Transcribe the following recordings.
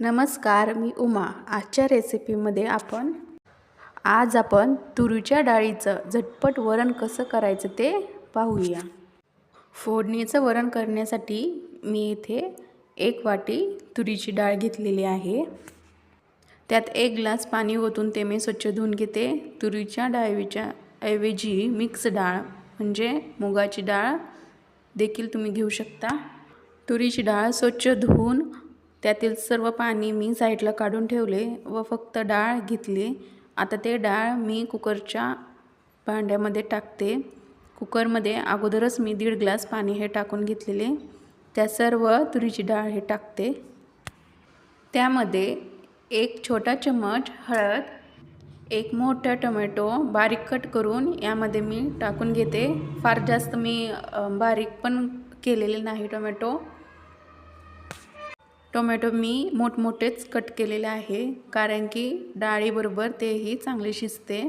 नमस्कार मी उमा. आजच्या रेसिपीमध्ये आपण आज आपण तुरीच्या डाळीचं झटपट वरण कसं करायचं ते पाहूया. फोडणीचं वरण करण्यासाठी मी इथे एक वाटी तुरीची डाळ घेतलेली आहे. त्यात एक ग्लास पाणी ओतून ते मी स्वच्छ धुवून घेते. तुरीच्या डाळीच्या ऐवजी मिक्स डाळ म्हणजे मुगाची डाळ देखील तुम्ही घेऊ शकता. तुरीची डाळ स्वच्छ धुवून त्यातील सर्व पाणी मी साईडला काढून ठेवले व फक्त डाळ घेतली. आता ते डाळ मी कुकरच्या भांड्यामध्ये टाकते. कुकरमध्ये अगोदरच मी दीड ग्लास पाणी हे टाकून घेतलेले. त्या सर्व तुरीची डाळ हे टाकते. त्यामध्ये एक छोटा चम्मच हळद एक मोठा टोमॅटो बारीक कट करून यामध्ये मी टाकून घेते. फार जास्त मी बारीक पण केलेले नाही टोमॅटो. टोमॅटो मी मोठमोठेच कट केलेले आहे कारण की डाळीबरोबर तेही चांगले शिजते.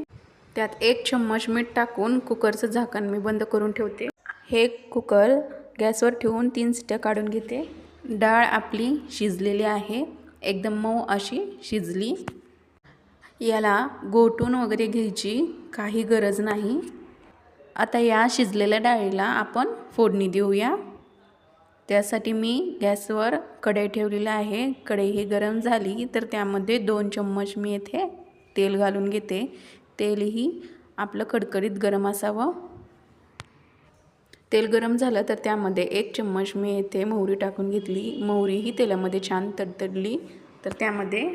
त्यात एक चम्मच मीठ टाकून कुकरचं झाकण मी बंद करून ठेवते. हे कुकर गॅसवर ठेवून तीन सिट्या काढून घेते. डाळ आपली शिजलेली आहे एकदम मऊ अशी शिजली. याला गोटून वगैरे घ्यायची काही गरज नाही. आता या शिजलेल्या डाळीला आपण फोडणी देऊया. त्यासाठी मी गॅसवर कढई ठेवलेली आहे. कढई ही गरम झाली तर त्यामध्ये दोन चम्मच मी येथे तेल घालून घेते. तेलही आपलं कडकडीत गरम असावं. तेल गरम झालं तर त्यामध्ये एक चम्मच मी येथे मोहरी टाकून घेतली. मोहरी ही तेलामध्ये छान तडतडली तर त्यामध्ये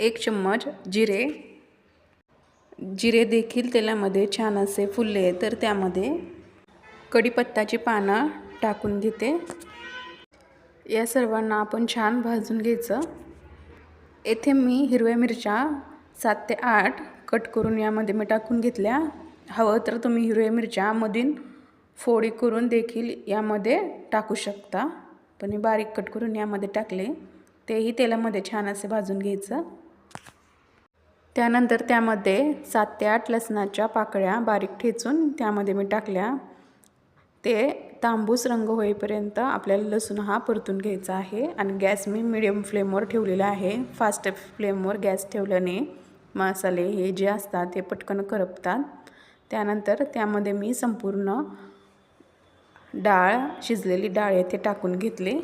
एक चम्मच जिरे. जिरे देखील तेलामध्ये छान असे फुलले तर त्यामध्ये कढीपत्ताची पानं टाकून घेते. या सर्वांना आपण छान भाजून घ्यायचं. येथे मी हिरव्या मिरच्या सात ते आठ कट करून यामध्ये मी टाकून घेतल्या. हवं तर तुम्ही हिरव्या मिरच्यामधून फोडी करून देखील यामध्ये टाकू शकता. पण मी बारीक कट करून यामध्ये टाकले. तेही तेलामध्ये छान असे भाजून घ्यायचं. त्यानंतर त्यामध्ये सात ते आठ लसणाच्या पाकळ्या बारीक ठेचून त्यामध्ये मी टाकल्या. ते तांबूस रंग होईपर्यंत आपल्याला लसूण हा परतून घ्यायचा आहे आणि गॅस मी मिडियम फ्लेमवर ठेवलेला आहे. फास्ट फ्लेमवर गॅस ठेवल्याने मसाले हे जे असतात ते पटकन करपतात. त्यानंतर त्यामध्ये मी संपूर्ण डाळ शिजलेली डाळ येथे टाकून घेतले.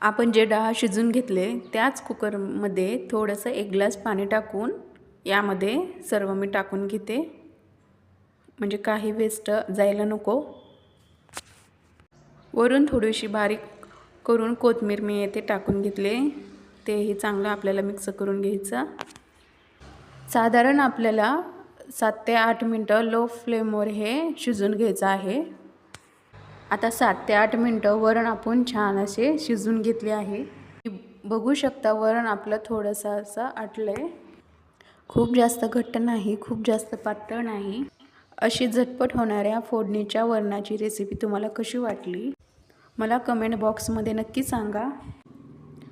आपण जे डाळ शिजून घेतले त्याच कुकरमध्ये थोडंसं एक ग्लास पाणी टाकून यामध्ये सर्व मी टाकून घेते. म्हणजे काही वेस्ट जायला नको. वरून थोडीशी बारीक करून कोथमीर मी येथे टाकून घेतले. तेही चांगलं आपल्याला मिक्स करून घ्यायचं. साधारण आपल्याला सात ते आठ मिनटं लो फ्लेमवर हे शिजून घ्यायचं आहे. आता सात ते आठ मिनटं वरण आपण छान असे शिजून घेतले आहे. बघू शकता वरण आपलं थोडंसं असं आटलं आहे खूप जास्त घट्ट नाही खूप जास्त पातळ नाही. अशी झटपट होणाऱ्या फोडणीच्या वरणाची रेसिपी तुम्हाला कशी वाटली? मला कमेंट बॉक्समध्ये नक्की सांगा.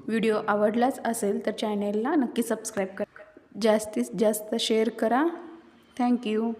व्हिडिओ आवडलाच असेल तर चॅनेलला नक्की सबस्क्राईब करा. जास्तीत जास्त शेअर करा. थँक्यू